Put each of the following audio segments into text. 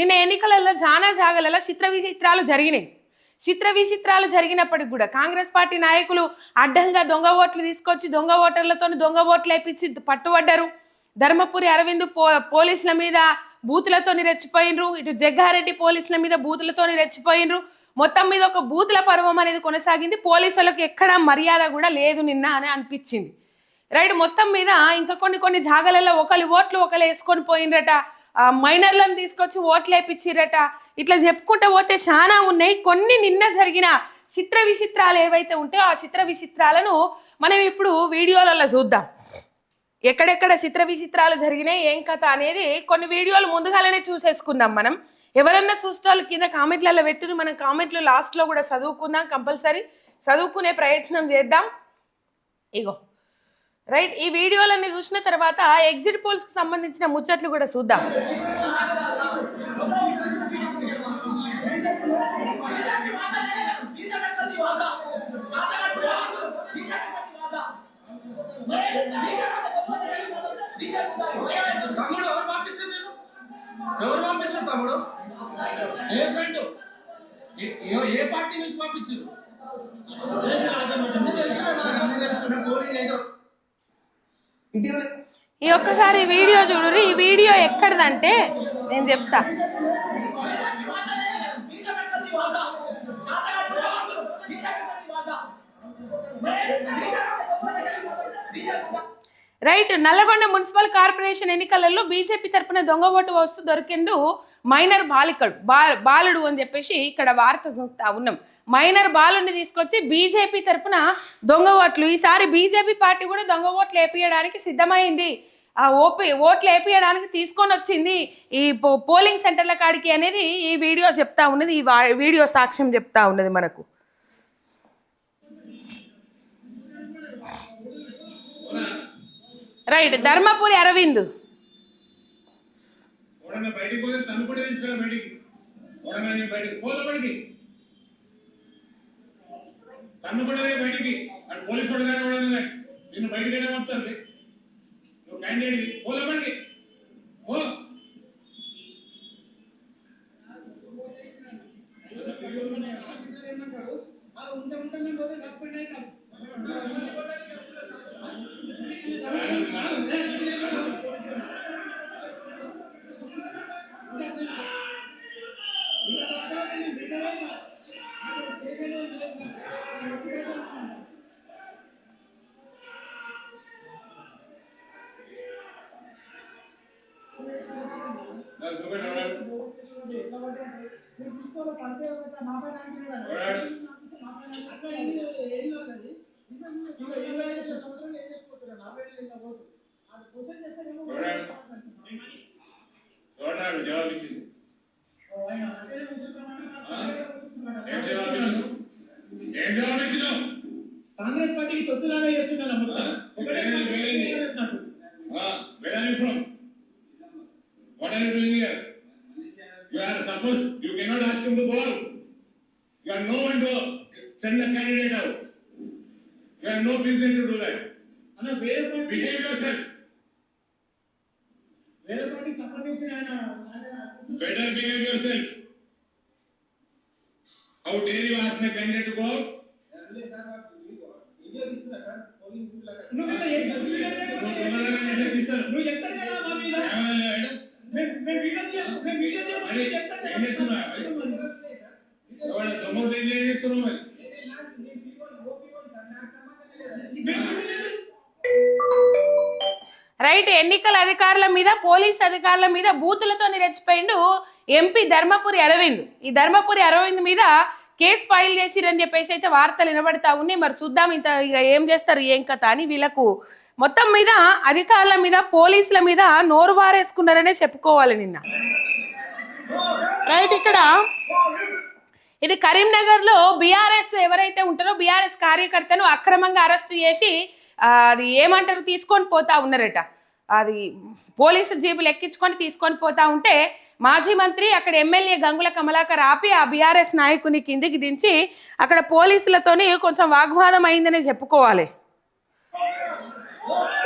నిన్న ఎన్నికలలో చాలా జాగలలో చిత్ర విచిత్రాలు జరిగినాయి. చిత్ర విచిత్రాలు జరిగినప్పటికి కూడా కాంగ్రెస్ పార్టీ నాయకులు అడ్డంగా దొంగ ఓట్లు తీసుకొచ్చి దొంగ ఓటర్లతో దొంగ ఓట్లు వేపించి పట్టుబడ్డారు. ధర్మపురి అరవింద్ పో పోలీసుల మీద బూతులతోని రెచ్చిపోయినరు. ఇటు జగ్గారెడ్డి పోలీసుల మీద బూతులతోని రెచ్చిపోయినరు. మొత్తం మీద ఒక బూతుల పర్వం అనేది కొనసాగింది. పోలీసులకు ఎక్కడ మర్యాద కూడా లేదు నిన్న అని అనిపించింది. రైట్ మొత్తం మీద ఇంకా కొన్ని కొన్ని జాగాలలో ఒకరి ఓట్లు ఒకరు వేసుకొని పోయినరట. మైనర్లను తీసుకొచ్చి ఓట్లు వేపించిరట ఇట్లా చెప్పుకుంటూ పోతే చాలా ఉన్నాయి. కొన్ని నిన్న జరిగిన చిత్ర విచిత్రాలు ఏవైతే ఉంటాయో ఆ చిత్ర విచిత్రాలను మనం ఇప్పుడు వీడియోలలో చూద్దాం. ఎక్కడెక్కడ చిత్ర విచిత్రాలు జరిగినాయి ఏం కథ అనేది కొన్ని వీడియోలు ముందుగానే చూసేసుకుందాం మనం. ఎవరన్నా చూస్తే వాళ్ళు కింద కామెంట్లలో పెట్టుని మనం కామెంట్లు లాస్ట్లో కూడా చదువుకుందాం కంపల్సరీ చదువుకునే ప్రయత్నం చేద్దాం. ఇగో. రైట్? ఈ వీడియోలన్నీ చూసిన తర్వాత ఎగ్జిట్ పోల్స్కి సంబంధించిన ముచ్చట్లు కూడా చూద్దాం. తమ్ముడు ఎవరు పంపించారు నేను ఎవరు పంపించారు తమ్ముడు? ఏ ఫ్రెండ్ ఏ- పార్టీ నుంచి పంపించారు ఈ ఒక్కసారి వీడియో చూడు ఈ వీడియో ఎక్కడిదంటే నేను చెప్తా. రైట్ నల్లగొండ మున్సిపల్ కార్పొరేషన్ ఎన్నికలలో బీజేపీ తరపున దొంగ ఓటు వస్తూ దొరికిందు మైనర్ బాలికడు. బా బాలుడు అని చెప్పేసి ఇక్కడ వార్త చూస్తా ఉన్నాం. మైనర్ బాలుని తీసుకొచ్చి బీజేపీ తరపున దొంగ ఓట్లు. ఈసారి బీజేపీ పార్టీ కూడా దొంగ ఓట్లు వేపియడానికి సిద్ధమైంది. ఆ ఓపి ఓట్లు వేపియడానికి తీసుకొని వచ్చింది ఈ పో పోలింగ్ సెంటర్ల కాడికి అనేది ఈ వీడియో చెప్తా ఉన్నది ఈ వీడియో సాక్ష్యం చెప్తా ఉన్నది మనకు. రైట్ ధర్మపురి అరవింద్. ఎవడన్నా బయటికి పోతే తను కూడా బయటికి. అటు పోలీసు వాడు కానీ ఎవడన్నా నిన్ను బయటికి వెళ్ళి పంపుతారు నువ్వు క్యాండిడేట్ పోలే బయటికి. పో. నా సుఖం ఎవడాడు జవాబు ఇచ్చింది. ఆ? ఏం జవాబు ఇచ్చినావు ఏం జవాబు ఇచ్చినావు కాంగ్రెస్ పార్టీకి తొత్తులాగా చేస్తున్నాను are you doing here? You are supposed, you cannot ask him to go out. You have no one to send the candidate out. You have no business to do that. అన్న వేరే పార్టీ Behave yourself. వేరే పార్టీకి సంబంధించిన ఆయన ఆయన Better behave yourself. How dare you ask my candidate to go out? నువ్వు ఇట్లా చేస్తే నువ్వు వీడియో నువ్వు చేయకపోతే తొందరగా మెసేజ్ ఇస్తాను. నువ్వు చెప్తాను కదా మా మీద ఏమన్నా లేదా? మరి? రైట్ ఎన్నికల అధికారుల మీద పోలీస్ అధికారుల మీద బూతులతో రెచ్చిపోయిండు ఎంపీ ధర్మపురి అరవింద్. ఈ ధర్మపురి అరవింద్ మీద కేసు ఫైల్ చేసిరని చెప్పేసి అయితే వార్తలు వినబడతా ఉన్నాయి. మరి చూద్దాం ఇంత ఇక ఏం చేస్తారు ఏం కథ అని వీళ్ళకు మొత్తం మీద అధికారుల మీద పోలీసుల మీద నోరు వారేసుకున్నారనే చెప్పుకోవాలి నిన్న. రైట్ ఇక్కడ. ఇది కరీంనగర్లో బీఆర్ఎస్ ఎవరైతే ఉంటారో బీఆర్ఎస్ కార్యకర్తను అక్రమంగా అరెస్ట్ చేసి అది ఏమంటారు తీసుకొని పోతా ఉన్నారట. అది పోలీసు జీబులు ఎక్కించుకొని తీసుకొని పోతా ఉంటే మాజీ మంత్రి అక్కడ ఎమ్మెల్యే గంగుల కమలాకర్ ఆపి ఆ బీఆర్ఎస్ నాయకుని కిందికి దించి అక్కడ పోలీసులతోని కొంచెం వాగ్వాదం అయిందనే చెప్పుకోవాలి. Oh.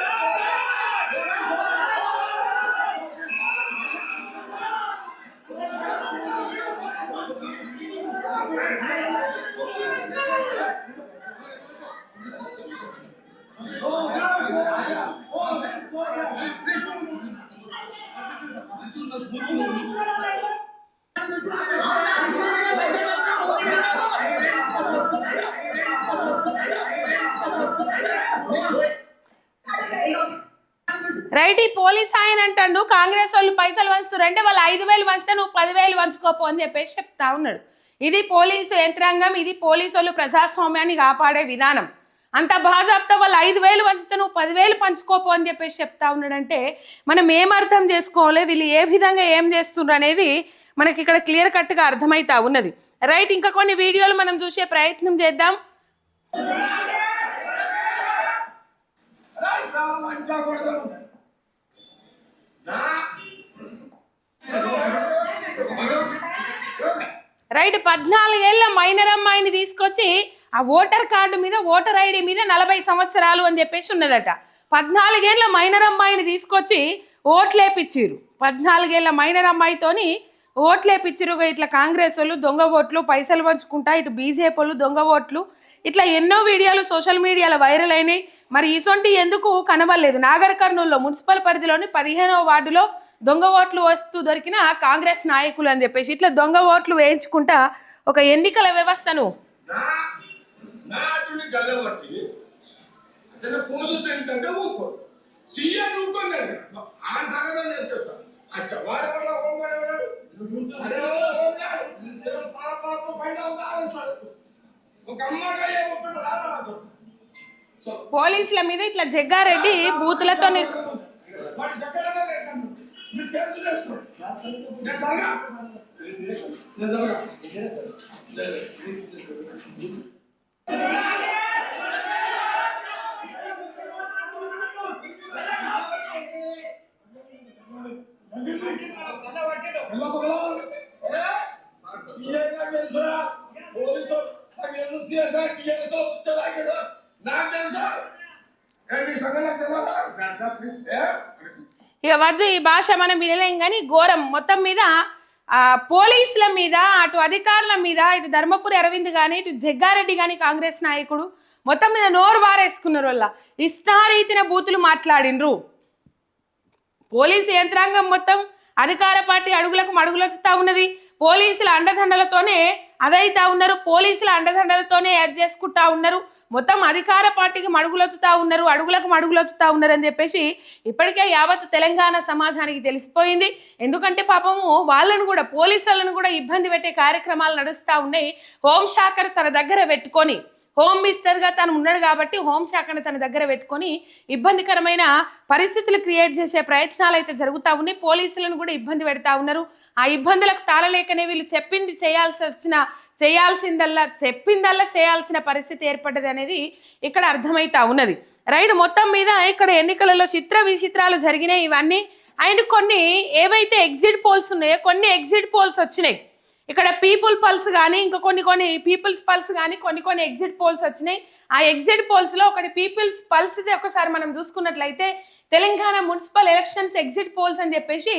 రైట్ ఈ పోలీస్ ఆయన అంటాడు కాంగ్రెస్ వాళ్ళు పైసలు వంచుతారు అంటే వాళ్ళు ఐదు వేలు వంచితే నువ్వు పదివేలు వంచుకోపో అని చెప్పేసి చెప్తా ఉన్నాడు. ఇది పోలీసు యంత్రాంగం ఇది పోలీసు వాళ్ళు ప్రజాస్వామ్యాన్ని కాపాడే విధానం. అంత బాజాబ్తా వాళ్ళు ఐదు వేలు వంచితే నువ్వు పదివేలు పంచుకోపో అని చెప్పేసి చెప్తా ఉన్నాడంటే మనం ఏం అర్థం చేసుకోవాలి? వీళ్ళు ఏ విధంగా ఏం చేస్తున్నారు అనేది మనకి ఇక్కడ క్లియర్ కట్గా అర్థమవుతా ఉన్నది. రైట్ ఇంకా కొన్ని వీడియోలు మనం చూసే ప్రయత్నం చేద్దాం. రైట్ పద్నాలుగేళ్ళ మైనర్ అమ్మాయిని తీసుకొచ్చి ఆ ఓటర్ కార్డు మీద ఓటర్ ఐడి మీద నలభై సంవత్సరాలు అని చెప్పేసి ఉన్నదట. పద్నాలుగేళ్ళ మైనర్ అమ్మాయిని తీసుకొచ్చి ఓట్లేపిచ్చిర్రు. పద్నాలుగేళ్ళ మైనర్ అమ్మాయితోని ఓట్లేపిచ్చిరు ఇట్లా కాంగ్రెస్ వాళ్ళు దొంగ ఓట్లు పైసలు పంచుకుంటా ఇటు బీజేపీ వాళ్ళు దొంగ ఓట్లు ఇట్లా ఎన్నో వీడియోలు సోషల్ మీడియాలో వైరల్ అయినాయి. మరి ఇసొంటి ఎందుకు కనబడలేదు? నాగర్ కర్నూలులో మున్సిపల్ పరిధిలోని పదిహేనవ వార్డులో దొంగ ఓట్లు వస్తూ దొరికిన కాంగ్రెస్ నాయకులు అని చెప్పేసి ఇట్లా దొంగ ఓట్లు వేయించుకుంటా ఒక ఎన్నికల వ్యవస్థను పోలీసుల మీద ఇట్లా జగ్గారెడ్డి బూతులతో. మీరు పేరు చేసుకోండి. నేను జరగా. నేను జరగా. ఎలా పగలా? ఏ? సీఎం నాకు తెలుసురా? పోలీసు నాకు తెలుసు సీఎం వద్దు ఈ భాష మనం వినలేం కానీ ఘోరం. మొత్తం మీద పోలీసుల మీద అటు అధికారుల మీద ఇటు ధర్మపురి అరవింద్ కానీ ఇటు జగ్గారెడ్డి కానీ కాంగ్రెస్ నాయకుడు మొత్తం మీద నోరు వారేసుకున్నారు వాళ్ళ. ఇష్టారీతిన బూతులు మాట్లాడిండ్రు పోలీసు యంత్రాంగం మొత్తం అధికార పార్టీ అడుగులకు మడుగులొత్తుతా ఉన్నది. పోలీసుల అండదండలతోనే అదైతా ఉన్నారు. పోలీసుల అండదండలతోనే అది చేసుకుంటా ఉన్నారు. మొత్తం అధికార పార్టీకి మడుగులొత్తుతా ఉన్నారు అడుగులకు మడుగులొత్తుతా ఉన్నారు అని చెప్పేసి ఇప్పటికే యావత్ తెలంగాణ సమాజానికి తెలిసిపోయింది. ఎందుకంటే పాపము వాళ్ళను కూడా పోలీసులను కూడా ఇబ్బంది పెట్టే కార్యక్రమాలు నడుస్తూ ఉన్నాయి. హోంశాఖను తన దగ్గర పెట్టుకొని హోమ్ మినిస్టర్గా తను ఉన్నాడు కాబట్టి హోంశాఖను తన దగ్గర పెట్టుకొని ఇబ్బందికరమైన పరిస్థితులు క్రియేట్ చేసే ప్రయత్నాలు అయితే జరుగుతూ ఉన్నాయి. పోలీసులను కూడా ఇబ్బంది పెడతా ఉన్నారు. ఆ ఇబ్బందులకు తాళలేకనే వీళ్ళు చెప్పింది చేయాల్సి వచ్చిన చేయాల్సిందల్లా చెప్పిందల్లా చేయాల్సిన పరిస్థితి ఏర్పడ్డది అనేది ఇక్కడ అర్థమవుతా ఉన్నది. రైట్ మొత్తం మీద ఇక్కడ ఎన్నికలలో చిత్ర విచిత్రాలు జరిగినాయి ఇవన్నీ. అండ్ కొన్ని ఏవైతే ఎగ్జిట్ పోల్స్ ఉన్నాయో కొన్ని ఎగ్జిట్ పోల్స్ వచ్చినాయి. ఇక్కడ పీపుల్ పల్స్ కానీ ఇంకా కొన్ని కొన్ని పీపుల్స్ పల్స్ కానీ కొన్ని కొన్ని ఎగ్జిట్ పోల్స్ వచ్చినాయి. ఆ ఎగ్జిట్ పోల్స్లో ఒకటి పీపుల్స్ పల్స్ ఒకసారి మనం చూసుకున్నట్లయితే Telangana municipal elections exit polls అని చెప్పేసి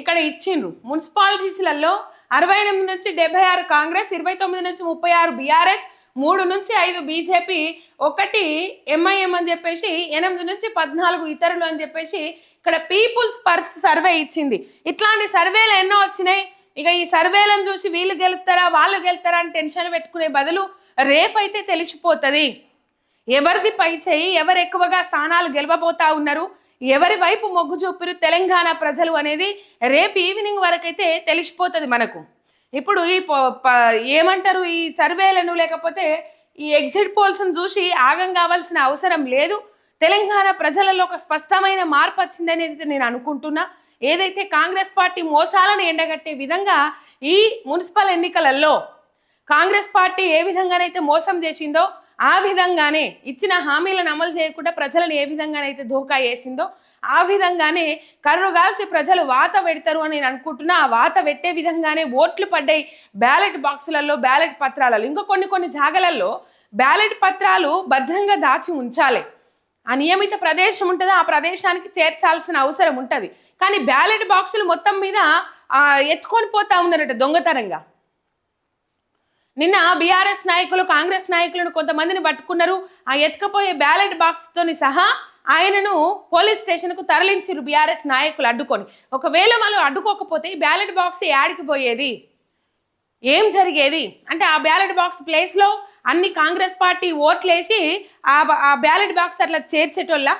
ఇక్కడ ఇచ్చిండ్రు. మున్సిపాలిటీస్లలో అరవై ఎనిమిది నుంచి డెబ్బై ఆరు కాంగ్రెస్ ఇరవై తొమ్మిది నుంచి ముప్పై ఆరు బీఆర్ఎస్ మూడు నుంచి ఐదు బీజేపీ ఒకటి ఎంఐఎం అని చెప్పేసి ఎనిమిది నుంచి పద్నాలుగు ఇతరులు అని చెప్పేసి ఇక్కడ పీపుల్స్ పర్స్ సర్వే ఇచ్చింది. ఇట్లాంటి సర్వేలు ఎన్నో వచ్చినాయి. ఇక ఈ సర్వేలను చూసి వీళ్ళు గెలుస్తారా వాళ్ళు గెలుస్తారా అని టెన్షన్ పెట్టుకునే బదులు రేపైతే తెలిసిపోతుంది. ఎవరిది పై చేయి ఎవరు ఎక్కువగా స్థానాలు గెలవబోతా ఉన్నారు ఎవరి వైపు మొగ్గు చూపురు తెలంగాణ ప్రజలు అనేది రేపు ఈవినింగ్ వరకైతే తెలిసిపోతుంది మనకు. ఇప్పుడు ఈ ఏమంటారు ఈ సర్వేలను లేకపోతే ఈ ఎగ్జిట్ పోల్స్ని చూసి ఆగం కావాల్సిన అవసరం లేదు. తెలంగాణ ప్రజలలో ఒక స్పష్టమైన మార్పు వచ్చిందనేది నేను అనుకుంటున్నా. ఏదైతే కాంగ్రెస్ పార్టీ మోసాలను ఎండగట్టే విధంగా ఈ మున్సిపల్ ఎన్నికలలో కాంగ్రెస్ పార్టీ ఏ విధంగానైతే మోసం చేసిందో ఆ విధంగానే ఇచ్చిన హామీలను అమలు చేయకుండా ప్రజలను ఏ విధంగానైతే ధోకా వేసిందో ఆ విధంగానే కర్రుగాల్చి ప్రజలు వాత పెడతారు అని నేను అనుకుంటున్నా. ఆ వాత పెట్టే విధంగానే ఓట్లు పడ్డాయి బ్యాలెట్ బాక్సులలో బ్యాలెట్ పత్రాలలో. ఇంకా కొన్ని కొన్ని జాగలలో బ్యాలెట్ పత్రాలు భద్రంగా దాచి ఉంచాలి. ఆ నియమిత ప్రదేశం ఉంటుంది ఆ ప్రదేశానికి చేర్చాల్సిన అవసరం ఉంటుంది. కానీ బ్యాలెట్ బాక్సులు మొత్తం మీద ఎత్తుకొని పోతా ఉన్నారట దొంగతనంగా. నిన్న బీఆర్ఎస్ నాయకులు కాంగ్రెస్ నాయకులను కొంతమందిని పట్టుకున్నారు. ఆ ఎత్తుకపోయే బ్యాలెట్ బాక్స్తోని సహా ఆయనను పోలీస్ స్టేషన్కు తరలించారు బీఆర్ఎస్ నాయకులు అడ్డుకొని. ఒకవేళ వాళ్ళు అడ్డుకోకపోతే ఈ బ్యాలెట్ బాక్స్ యాడికి పోయేది? ఏం జరిగేది? అంటే ఆ బ్యాలెట్ బాక్స్ ప్లేస్లో అన్ని కాంగ్రెస్ పార్టీ ఓట్లేసి ఆ ఆ బ్యాలెట్ బాక్స్ అట్లా చేర్చేటోళ్ళ?